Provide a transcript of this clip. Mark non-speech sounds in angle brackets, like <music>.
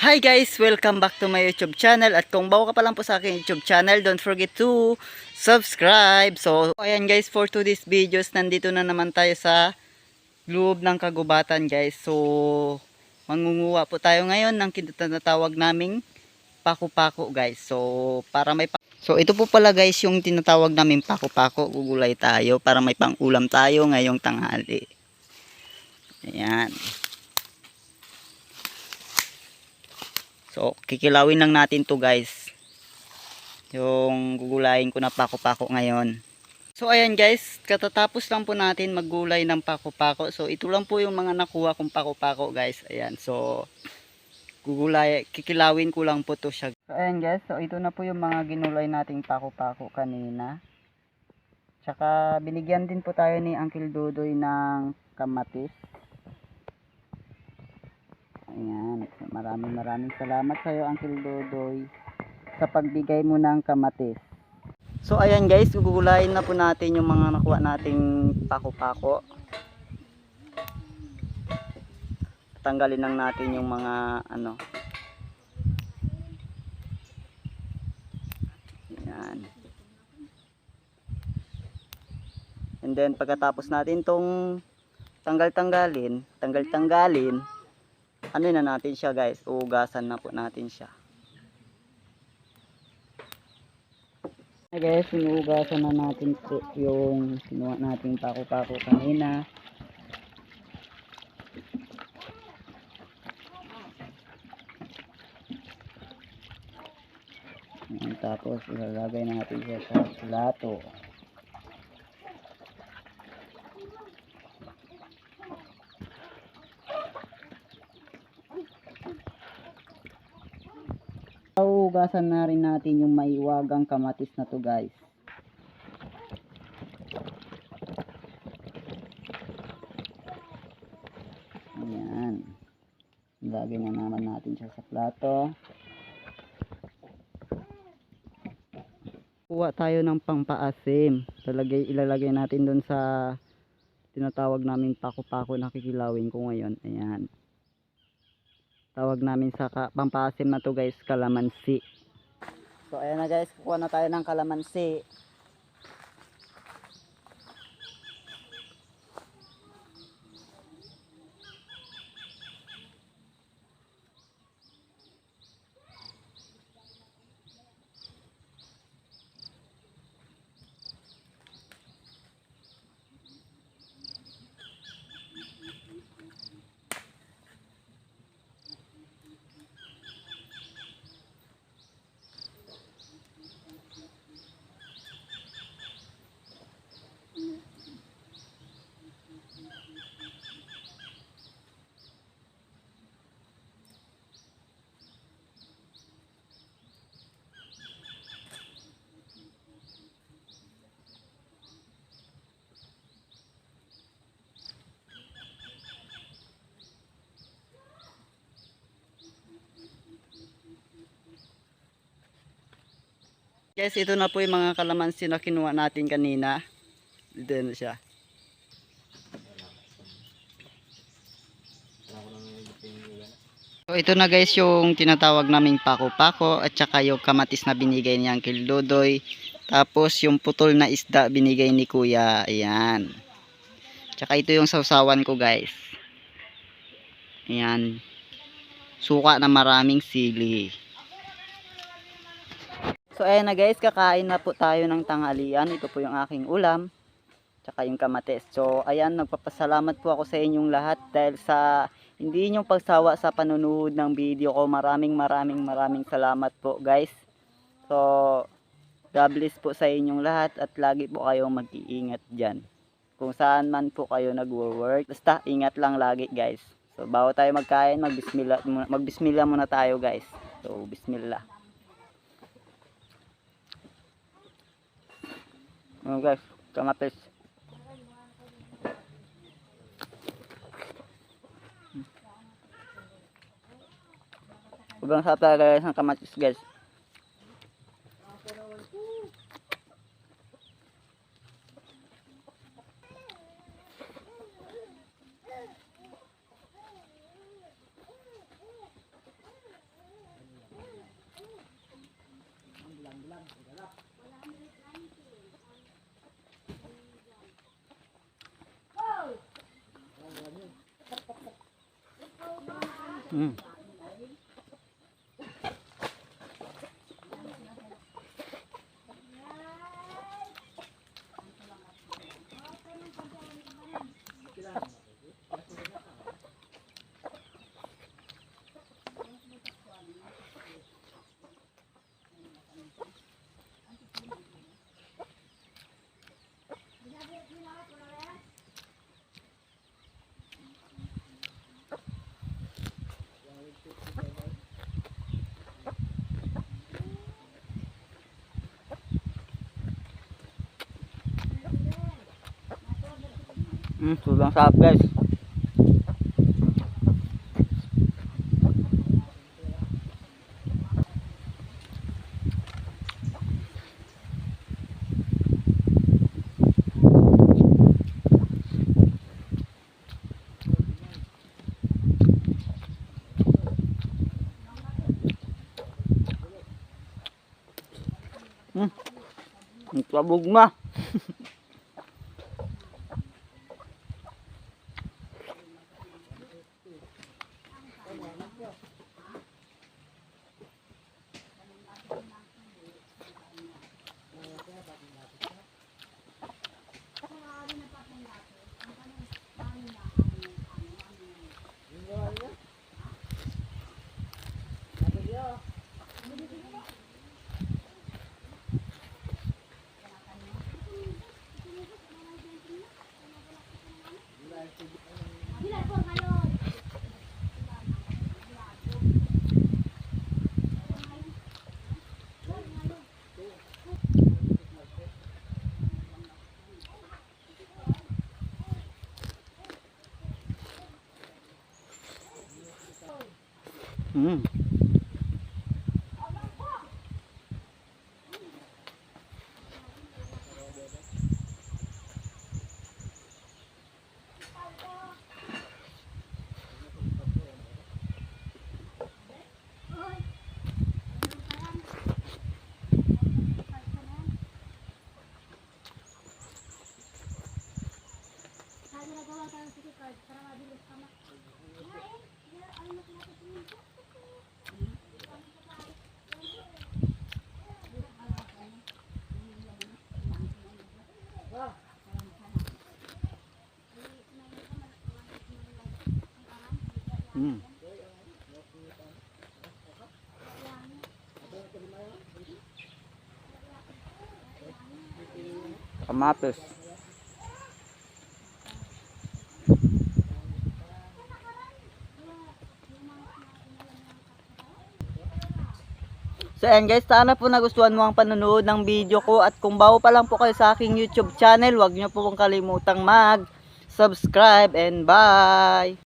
Hi guys! Welcome back to my YouTube channel at kung bago ka pa lang po sa aking YouTube channel, don't forget to subscribe. So, ayan guys, for today's videos, nandito na naman tayo sa loob ng kagubatan guys. So, mangunguha po tayo ngayon ng tinatawag naming paku-paku guys. So, para may So, ito po pala guys yung tinatawag naming paku-paku. Gugulay tayo para may pang-ulam tayo ngayong tanghali. Ayan. So, kikilawin lang natin to guys. Yung gugulayin ko na pako-pako ngayon. So, ayan guys. Katatapos lang po natin maggulay ng pako-pako. So, ito lang po yung mga nakuha kong pako-pako guys. Ayan. So, gugulay, kikilawin ko lang po to siya. So, ayan guys. So, ito na po yung mga ginulay nating pako-pako kanina. Tsaka, binigyan din po tayo ni Uncle Dudoy ng kamatis. Ayan. Maraming maraming salamat sa iyo, Uncle Dodoy, sa pagbigay mo ng kamatis. So, ayan guys, gugulayin na po natin yung mga nakuha nating pako-pako. Tanggalin lang natin yung mga ano. Ayan. And then, pagkatapos natin tong tanggal-tanggalin, tanggal-tanggalin, ano na natin siya guys, uugasan na po natin siya. Hey guys, sinuugasan na natin po yung sinuha nating pako-pako kanina. Tapos ilalagay natin siya sa plato. Hugasan na rin natin yung maiwagang kamatis na to guys. Ayan. Lagay na naman natin siya sa plato. Kuha tayo ng pangpaasim. Talagay, ilalagay natin doon sa tinatawag namin pako-pako na kikilawin ko ngayon. Ayan tawag namin sa pampasim na to guys kalamansi. So ayan na guys kukuha na tayo ng kalamansi guys ito na po yung mga kalamansi na kinuha natin kanina dito na siya So ito na guys yung tinatawag naming pako-pako at saka yung kamatis na binigay ni Uncle Dodoy. Tapos yung putol na isda binigay ni Kuya. Ayan. Tsaka ito yung sausawan ko guys. Ayan. Suka na maraming sili. So ayan na guys, kakain na po tayo ng tanghalian. Ito po yung aking ulam. Tsaka yung kamatis. So ayan, nagpapasalamat po ako sa inyong lahat dahil sa hindi inyong pagsawa sa panunood ng video ko. Maraming maraming maraming salamat po guys. So, God bless po sa inyong lahat at lagi po kayong mag-iingat dyan. Kung saan man po kayo nagwo-work. Basta ingat lang lagi guys. So, bago tayo magkain, magbismillah, magbismillah muna tayo guys. So, bismillah. Oh guys, kamatis. Sobrang talaga guys ng kamatis guys. Mm. Mm, sobrang sarap guys. Mm. Ang sabog na. <laughs> Mm. Mm. Kamatis. So ayan guys, sana po nagustuhan mo ang panonood ng video ko at kung bago pa lang po kayo sa aking YouTube channel, huwag niyo po kong kalimutang mag subscribe and bye!